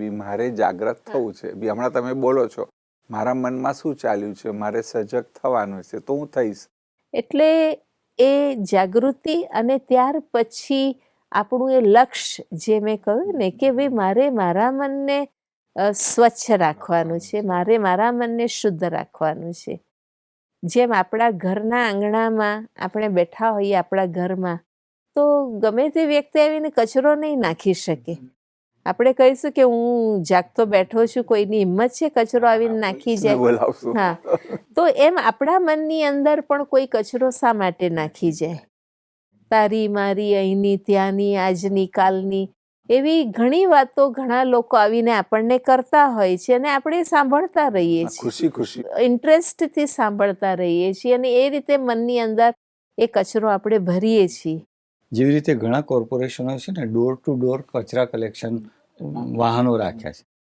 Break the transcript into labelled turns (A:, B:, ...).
A: બી મારે જાગ્રત થવું છે. બી હમણાં તમે બોલો છો મારા મનમાં શું ચાલ્યું છે? મારે સજગ થવાનું છે. તો હું થઈશ.
B: એટલે એ જાગૃતિ અને ત્યાર પછી આપણું એ લક્ષ્ય જે મેં કહ્યું ને કે ભાઈ મારે મારા મનને સ્વચ્છ રાખવાનું છે મારે મારા મનને શુદ્ધ રાખવાનું છે. જેમ આપણા ઘરના આંગણામાં આપણે બેઠા હોઈએ આપણા ઘરમાં તો ગમે તે વ્યક્તિ આવીને કચરો નહીં નાખી શકે. આપણે કહીશું કે હું જાગતો બેઠો છું કોઈની હિંમત છે કચરો આવીને નાખી જાય? હા. તો એમ આપણા મનની અંદર પણ કોઈ કચરો શા માટે નાખી જાય? તારી મારી અહીંની ત્યાંની આજની કાલની એવી ઘણી વાતો ઘણા લોકો આવીને આપણને કરતા હોય છે અને આપણે સાંભળતા રહીએ છીએ.
A: ખુશી ખુશી.
B: ઇન્ટરેસ્ટથી સાંભળતા રહીએ છીએ અને એ રીતે મનની અંદર એ કચરો આપણે ભરીએ છીએ.
C: જેવી રીતે ઘણા કોર્પોરેશનો છે ને ડોર ટુ ડોર કચરા કલેક્શન વાહનો રાખ્યા છે.